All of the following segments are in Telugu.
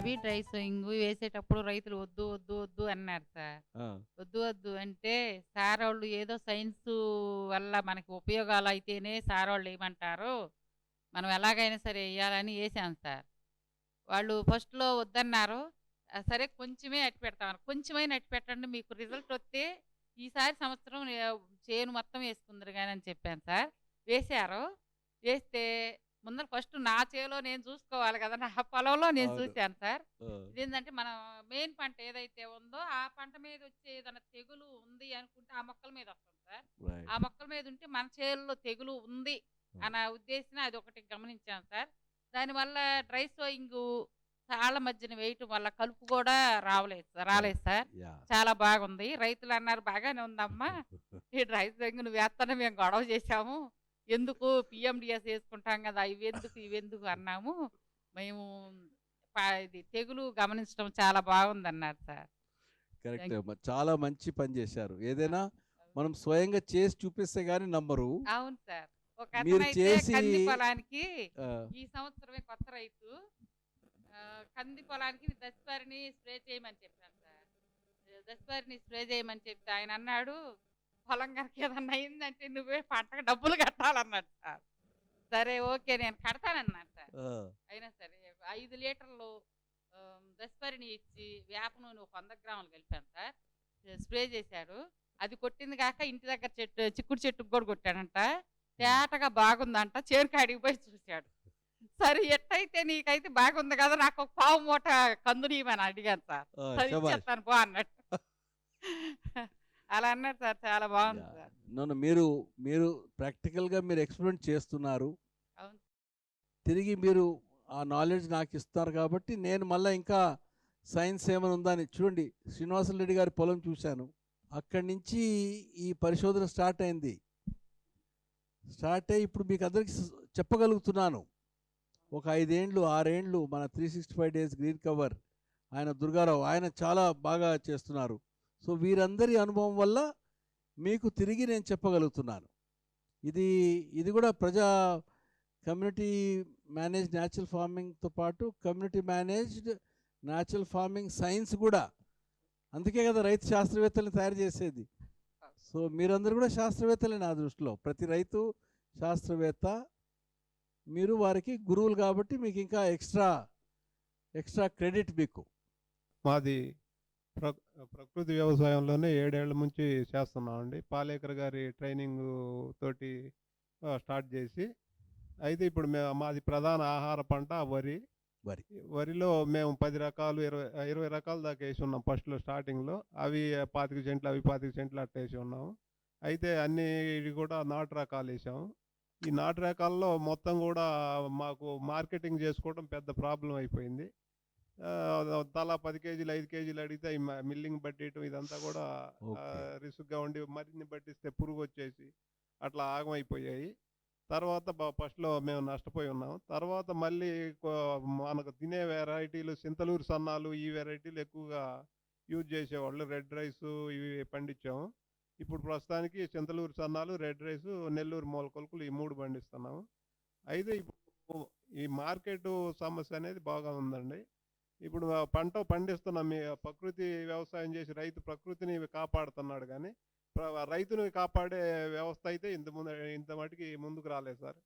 రబీ డ్రై సోయింగ్ వేసేటప్పుడు రైతులు వద్దు వద్దు వద్దు అన్నారు సార్. వద్దు వద్దు అంటే సార్ వాళ్ళు ఏదో సైన్స్ వల్ల మనకి ఉపయోగాలు అయితేనే సార్ వాళ్ళు ఏమంటారు మనం ఎలాగైనా సరే వేయాలని వేసాం సార్. వాళ్ళు ఫస్ట్లో వద్దన్నారు. "ఆ, సరే కొంచెమే అట్టి పెడతాం కొంచెమైనా అట్టి పెట్టండి మీకు రిజల్ట్ వస్తే ఈసారి సంవత్సరం చేను మొత్తం వేసుకుందరు కానీ అని చెప్పాను సార్. వేశారు. వేస్తే ముందర ఫస్ట్ నా చేలో నేను చూసుకోవాలి కదా నా పొలంలో నేను. చూశాను సార్. ఇదేంటంటే మన మెయిన్ పంట ఏదైతే ఉందో ఆ పంట మీద వచ్చే ఏదైనా తెగులు ఉంది అనుకుంటే ఆ మొక్కల మీద వస్తుంది సార్. ఆ మొక్కల మీద ఉంటే మన చేనులో తెగులు ఉంది అన్న ఉద్దేశం అది ఒకటి గమనించాం సార్. దానివల్ల డ్రై సోయింగ్ చాలా మధ్యన వేయటం వల్ల కలుపు కూడా రావలేదు సార్ రాలేదు సార్. చాలా బాగుంది. రైతులు అన్నారు బాగానే ఉందమ్మా. ఈ డ్రై సోయింగ్ నువ్వు వేస్తానే మేము గొడవ చేశాము. ఎందుకు పిఎండిఎస్ వేసుకుంటాం కదా ఇవెందుకు ఇవెందుకు అన్నాము. మేము ఇది తెగులు గమనించడం చాలా బాగుంది అన్నారు సార్. కరెక్ట్. చాలా మంచి పని చేశారు. ఏదైనా మనం స్వయంగా చేసి చూపిస్తే గానీ నమ్మరు. అవును సార్. ఒక కంది పొలానికి ఈ సంవత్సరమే కొత్త రైతు కంది పొలానికి దశపారిని స్ప్రే చేయమని చెప్పాను సార్. దశపారిని స్ప్రే చేయమని చెప్తే ఆయన అన్నాడు. పొలం కనుక ఏదన్నా అయిందంటే నువ్వే పంటకు డబ్బులు కట్టాలన్నాడు సార్. సరే ఓకే నేను కడతానన్నాడు సార్. అయినా సరే ఐదు లీటర్లు దశపరిని ఇచ్చి వేప నూనె ఒక వంద గ్రాములు కలిపాను సార్. స్ప్రే చేశాడు. అది కొట్టింది కాక ఇంటి దగ్గర చెట్టు చిక్కుడు చెట్టుకు కూడా కొట్టాడంట. తేటగా బాగుందంట. చేరుకాడికి పోయి చూశాడు. సరే ఎట్టయితే నీకైతే బాగుంది కదా నాకు ఒక పావు మూట కందు నీయమని అడిగాను సార్. సరే. ఇచ్చేస్తాను పో అన్నట్టు అలా అన్నారు సార్ చాలా బాగుంది. సార్. no, మీరు మీరు ప్రాక్టికల్గా మీరు ఎక్స్పెరిమెంట్ చేస్తున్నారు. అవును. తిరిగి మీరు ఆ నాలెడ్జ్ నాకు ఇస్తున్నారు కాబట్టి నేను మళ్ళీ ఇంకా సైన్స్ ఏమైనా ఉందా అని చూడండి శ్రీనివాస రెడ్డి గారి పొలం చూశాను. అక్కడి నుంచి ఈ పరిశోధన స్టార్ట్ అయింది. స్టార్ట్ అయ్యి ఇప్పుడు మీకు అందరికి స- చెప్పగలుగుతున్నాను. ఒక ఐదేండ్లు ఆరేండ్లు మన three sixty five days green cover ఆయన దుర్గారావు ఆయన చాలా బాగా చేస్తున్నారు. సో వీరందరి అనుభవం వల్ల మీకు తిరిగి నేను చెప్పగలుగుతున్నాను. ఇది ఇది కూడా ప్రజా కమ్యూనిటీ మేనేజ్ న్యాచురల్ ఫార్మింగ్తో పాటు community managed natural farming science కూడా. అందుకే కదా రైతు శాస్త్రవేత్తలను తయారు చేసేది. సో మీరందరూ కూడా శాస్త్రవేత్తలే నా దృష్టిలో. ప్రతి రైతు శాస్త్రవేత్త మీరు వారికి గురువులు కాబట్టి మీకు ఇంకా ఎక్స్ట్రా ఎక్స్ట్రా క్రెడిట్ మీకు. మాది ప్రకృతి వ్యవసాయంలోనే ఏడేళ్ళ నుంచి చేస్తున్నామండి. పాలేకర్ గారి ట్రైనింగ్ తోటి స్టార్ట్ చేసి అయితే ఇప్పుడు మే మాది ప్రధాన ఆహార పంట వరి. వరి. వరిలో మేము పది రకాలు ఇరవై ఇరవై రకాల దాకా వేసి ఉన్నాం ఫస్ట్లో స్టార్టింగ్లో. అవి పాతిక సెంట్లు అవి పాతిక సెంట్లు అట్ట వేసి ఉన్నాము అయితే అన్ని ఇవి కూడా నాటు రకాలు వేసాము ఈ నాటు రకాల్లో మొత్తం కూడా మాకు మార్కెటింగ్ చేసుకోవడం పెద్ద ప్రాబ్లం అయిపోయింది. తలా పది కేజీలు ఐదు కేజీలు అడిగితే ఈ మిల్లింగ్ పట్టేయటం ఇదంతా కూడా. రిసుగ్గా ఉండి మరిన్ని పట్టిస్తే పురుగు వచ్చేసి అట్లా ఆగమైపోయాయి. తర్వాత ఫస్ట్లో మేము నష్టపోయి ఉన్నాం. తర్వాత మళ్ళీ మనకు తినే వెరైటీలు సింతలూరు సన్నాలు ఈ వెరైటీలు ఎక్కువగా యూజ్ చేసేవాళ్ళు. రెడ్ రైస్ ఇవి పండించాము. ఇప్పుడు ప్రస్తుతానికి చింతలూరు సన్నాలు రెడ్ రైస్ నెల్లూరు మూలకొలుకులు ఈ మూడు పండిస్తున్నాము. అయితే ఇప్పుడు ఈ మార్కెట్ సమస్య అనేది బాగా ఉందండి. ఇప్పుడు పంట పండిస్తున్నాం మీ ప్రకృతి వ్యవసాయం చేసి రైతు ప్రకృతిని కాపాడుతున్నాడు కానీ రైతుని కాపాడే వ్యవస్థ అయితే ఇంత ముందు ఇంత మటుకి ముందుకు రాలేదు సార్.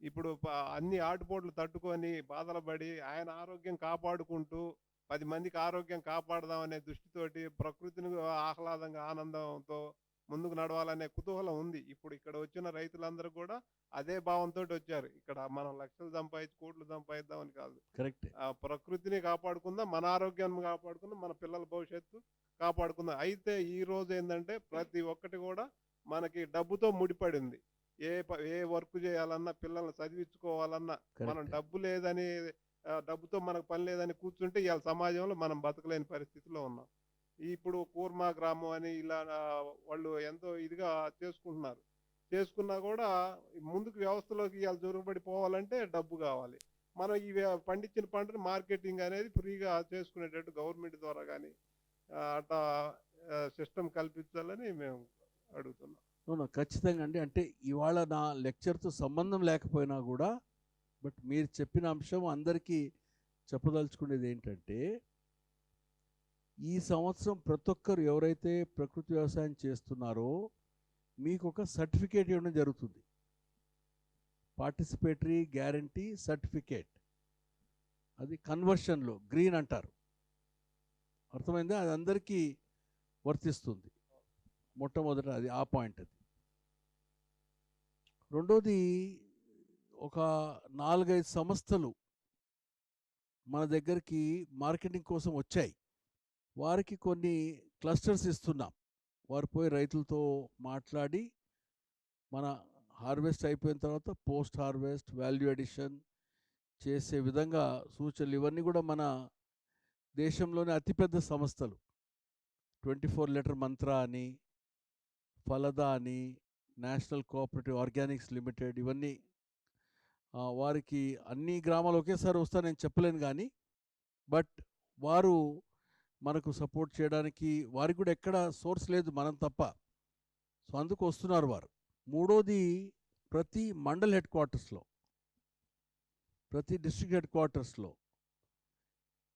ఇప్పుడు అన్ని ఆటుపోట్లు తట్టుకొని బాధలు పడి ఆయన ఆరోగ్యం కాపాడుకుంటూ పది మందికి ఆరోగ్యం కాపాడదామనే దృష్టితోటి ప్రకృతిని ఆహ్లాదంగా ఆనందంతో ముందుకు నడవాలనే కుతూహలం ఉంది. ఇప్పుడు ఇక్కడ వచ్చిన రైతులందరూ కూడా అదే భావంతో వచ్చారు. ఇక్కడ మనం లక్షలు సంపాదించి కోట్లు సంపాదిద్దామని కాదు. కరెక్ట్. ఆ ప్రకృతిని కాపాడుకుందాం మన ఆరోగ్యాన్ని కాపాడుకుందాం మన పిల్లల భవిష్యత్తు కాపాడుకుందాం. అయితే ఈ రోజు ఏంటంటే ప్రతి ఒక్కటి కూడా మనకి డబ్బుతో ముడిపడింది. ఏ ఏ వర్క్ చేయాలన్నా పిల్లల్ని చదివించుకోవాలన్నా మనం. డబ్బు లేదని డబ్బుతో మనకు పని లేదని కూర్చుంటే ఇవాళ సమాజంలో మనం బతకలేని పరిస్థితిలో ఉన్నాం. ఇప్పుడు కూర్మా గ్రామం అని ఇలా వాళ్ళు ఎంతో ఇదిగా చేసుకుంటున్నారు. చేసుకున్నా కూడా ముందుకు వ్యవస్థలోకి ఇవాళ జరుగుబడి పోవాలంటే డబ్బు కావాలి. మనం ఈ పండించిన పంటను మార్కెటింగ్ అనేది ఫ్రీగా చేసుకునేటట్టు గవర్నమెంట్ ద్వారా కానీ అట్లా సిస్టమ్ కల్పించాలని మేము అడుగుతున్నాం. అవును? ఖచ్చితంగా అండి. అంటే ఇవాళ నా లెక్చర్తో సంబంధం లేకపోయినా కూడా బట్ మీరు చెప్పిన అంశం అందరికీ చెప్పదలుచుకునేది ఏంటంటే ఈ సంవత్సరం ప్రతి ఒక్కరు ఎవరైతే ప్రకృతి వ్యవసాయం చేస్తున్నారో మీకు ఒక సర్టిఫికేట్ ఇవ్వడం జరుగుతుంది. Participatory guarantee certificate. అది కన్వర్షన్లో గ్రీన్ అంటారు. అర్థమైందా? అది అందరికీ వర్తిస్తుంది. మొట్టమొదట అది ఆ పాయింట్ అది. రెండోది ఒక నాలుగైదు సంస్థలు మన దగ్గరికి మార్కెటింగ్ కోసం వచ్చాయి. వారికి కొన్ని క్లస్టర్స్ ఇస్తున్నాం. వారు పోయి రైతులతో మాట్లాడి మన హార్వెస్ట్ అయిపోయిన తర్వాత పోస్ట్ హార్వెస్ట్ వాల్యూ అడిషన్ చేసే విధంగా సూచనలు ఇవన్నీ కూడా మన దేశంలోనే అతిపెద్ద సంస్థలు. ట్వంటీ ఫోర్ లీటర్ మంత్ర అని ఫలదా అని నేషనల్ కోఆపరేటివ్ ఆర్గానిక్స్ లిమిటెడ్ ఇవన్నీ వారికి అన్ని గ్రామాలు ఒకేసారి వస్తానని చెప్పలేను కానీ బట్ వారు మనకు సపోర్ట్ చేయడానికి వారికి కూడా ఎక్కడ సోర్స్ లేదు మనం తప్ప. సో అందుకు వస్తున్నారు వారు. మూడోది ప్రతి మండల్ హెడ్ క్వార్టర్స్లో ప్రతి డిస్ట్రిక్ట్ హెడ్ క్వార్టర్స్లో.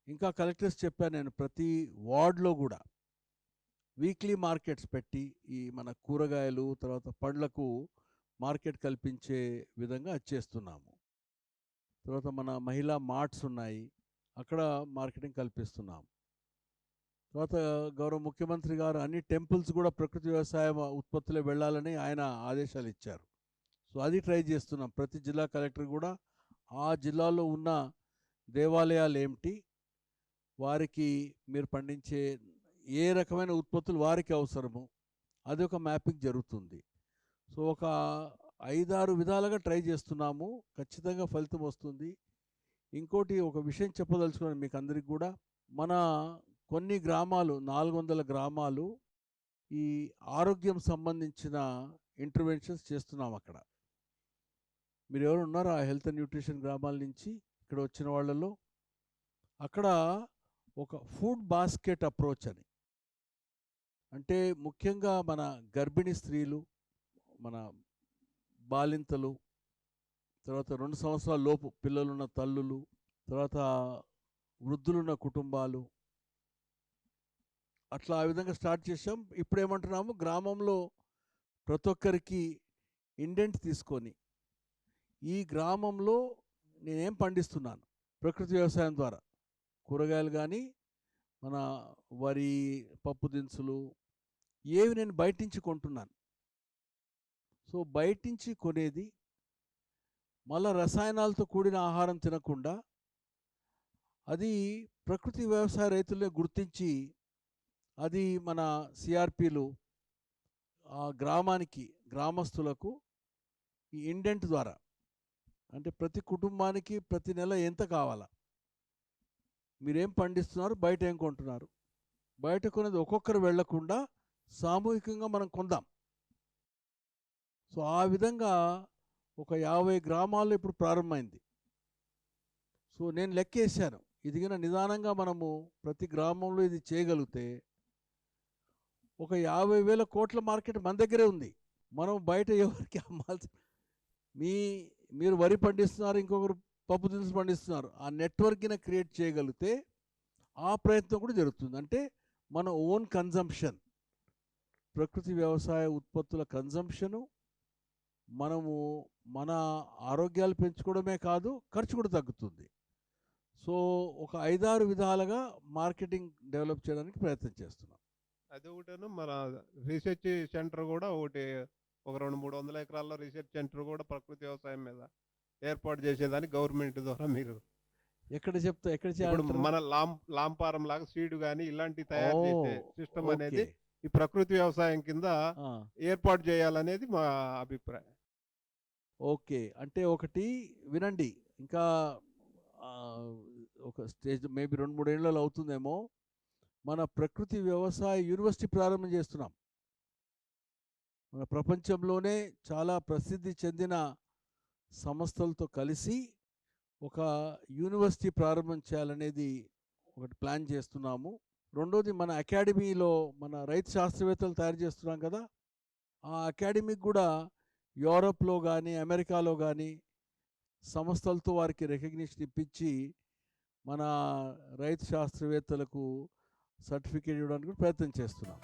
ఇంకా కలెక్టర్స్ చెప్పాను నేను ప్రతి వార్డ్లో కూడా. వీక్లీ మార్కెట్స్ పెట్టి ఈ మన కూరగాయలు తర్వాత పండ్లకు మార్కెట్ కల్పించే విధంగా చేస్తున్నాము. తర్వాత మన మహిళా మార్ట్స్ ఉన్నాయి అక్కడ మార్కెటింగ్ కల్పిస్తున్నాం తర్వాత గౌరవ ముఖ్యమంత్రి గారు అన్ని టెంపుల్స్ కూడా ప్రకృతి వ్యవసాయ ఉత్పత్తులే వెళ్ళాలని ఆయన ఆదేశాలు ఇచ్చారు. సో అది ట్రై చేస్తున్నాం. ప్రతి జిల్లా కలెక్టర్ కూడా ఆ జిల్లాలో ఉన్న దేవాలయాలు ఏమిటి వారికి మీరు పండించే ఏ రకమైన ఉత్పత్తులు వారికి అవసరము అది ఒక మ్యాపింగ్ జరుగుతుంది. సో ఒక ఐదారు విధాలుగా ట్రై చేస్తున్నాము. ఖచ్చితంగా ఫలితం వస్తుంది. ఇంకోటి ఒక విషయం చెప్పదలుచుకున్నాను మీకు అందరికి కూడా. మన కొన్ని గ్రామాలు నాలుగు వందల గ్రామాలు ఈ ఆరోగ్యం సంబంధించిన ఇంటర్వెన్షన్స్ చేస్తున్నాం అక్కడ. మీరు ఎవరు ఉన్నారో ఆ హెల్త్ అండ్ న్యూట్రిషన్ గ్రామాల నుంచి? ఇక్కడ వచ్చిన వాళ్ళలో? అక్కడ ఒక ఫుడ్ బాస్కెట్ అప్రోచ్ అని. అంటే ముఖ్యంగా మన గర్భిణీ స్త్రీలు మన బాలింతలు తర్వాత రెండు సంవత్సరాల లోపు పిల్లలున్న తల్లులు తర్వాత వృద్ధులున్న కుటుంబాలు అట్లా ఆ విధంగా స్టార్ట్ చేసాం ఇప్పుడు ఏమంటున్నాము గ్రామంలో ప్రతి ఒక్కరికి ఇండెంట్ తీసుకొని ఈ గ్రామంలో నేనేం పండిస్తున్నాను? ప్రకృతి వ్యవసాయం ద్వారా. కూరగాయలు కానీ మన వరి పప్పు దినుసులు ఏవి నేను బయట నుంచి కొంటున్నాను. సో బయట నుంచి కొనేది మళ్ళా రసాయనాలతో కూడిన ఆహారం తినకుండా అది ప్రకృతి వ్యవసాయ రైతులే గుర్తించి అది మన సిఆర్పిలు ఆ గ్రామానికి గ్రామస్తులకు ఈ ఇండెంట్ ద్వారా. అంటే ప్రతి కుటుంబానికి ప్రతి నెల ఎంత కావాలా? మీరేం పండిస్తున్నారు బయట ఏం కొంటున్నారు? బయట కొనేది ఒక్కొక్కరు వెళ్ళకుండా సామూహికంగా మనం కొందాం. సో ఆ విధంగా ఒక యాభై గ్రామాల్లో ఇప్పుడు ప్రారంభమైంది. సో నేను లెక్కేశాను. ఇదిగిన నిదానంగా మనము ప్రతి గ్రామంలో ఇది చేయగలిగితే ఒక యాభై వేల కోట్ల మార్కెట్ మన దగ్గరే ఉంది. మనం బయట ఎవరికి అమ్మాల్సి మీ మీరు వరి పండిస్తున్నారు ఇంకొకరు పప్పు దినుసులు పండిస్తున్నారు. ఆ నెట్వర్క్ని క్రియేట్ చేయగలిగితే ఆ ప్రయత్నం కూడా జరుగుతుంది. అంటే మన ఓన్ కన్జంప్షన్ ప్రకృతి వ్యవసాయ ఉత్పత్తుల కన్జంప్షను మనము మన ఆరోగ్యాలు పెంచుకోవడమే కాదు ఖర్చు కూడా తగ్గుతుంది. సో ఒక ఐదారు విధాలుగా మార్కెటింగ్ డెవలప్ చేయడానికి ప్రయత్నం చేస్తున్నాం. అది ఒకటేను. మన రీసెర్చ్ సెంటర్ కూడా ఒకటి ఒక రెండు మూడు వందల ఎకరాల్లో రీసెర్చ్ సెంటర్ కూడా ప్రకృతి వ్యవసాయం మీద ఏర్పాటు చేసేదానికి గవర్నమెంట్ ద్వారా మీరు. ఎక్కడ చెప్తా ఎక్కడ ఇప్పుడు మన లాం లాంపారం లాగా సీడ్ కానీ ఇలాంటి తయారు చేసే సిస్టమ్ అనేది. ఈ ప్రకృతి వ్యవసాయం కింద ఏర్పాటు చేయాలనేది మా అభిప్రాయం. ఓకే. అంటే ఒకటి వినండి. ఇంకా ఒక స్టేజ్ మేబీ రెండు మూడు ఏళ్ళలో అవుతుందేమో. మన ప్రకృతి వ్యవసాయ యూనివర్సిటీ ప్రారంభం చేస్తున్నాం. మన ప్రపంచంలోనే చాలా ప్రసిద్ధి చెందిన సంస్థలతో కలిసి ఒక యూనివర్సిటీ ప్రారంభం చేయాలనేది ఒకటి ప్లాన్ చేస్తున్నాము. రెండోది మన అకాడమీలో మన రైతు శాస్త్రవేత్తలు తయారు చేస్తున్నాం కదా! ఆ అకాడమీకి కూడా యూరోప్లో కానీ అమెరికాలో కానీ సంస్థలతో వారికి రికగ్నిషన్ ఇప్పించి మన రైతు శాస్త్రవేత్తలకు సర్టిఫికేట్ ఇవ్వడానికి కూడా ప్రయత్నం చేస్తున్నాం.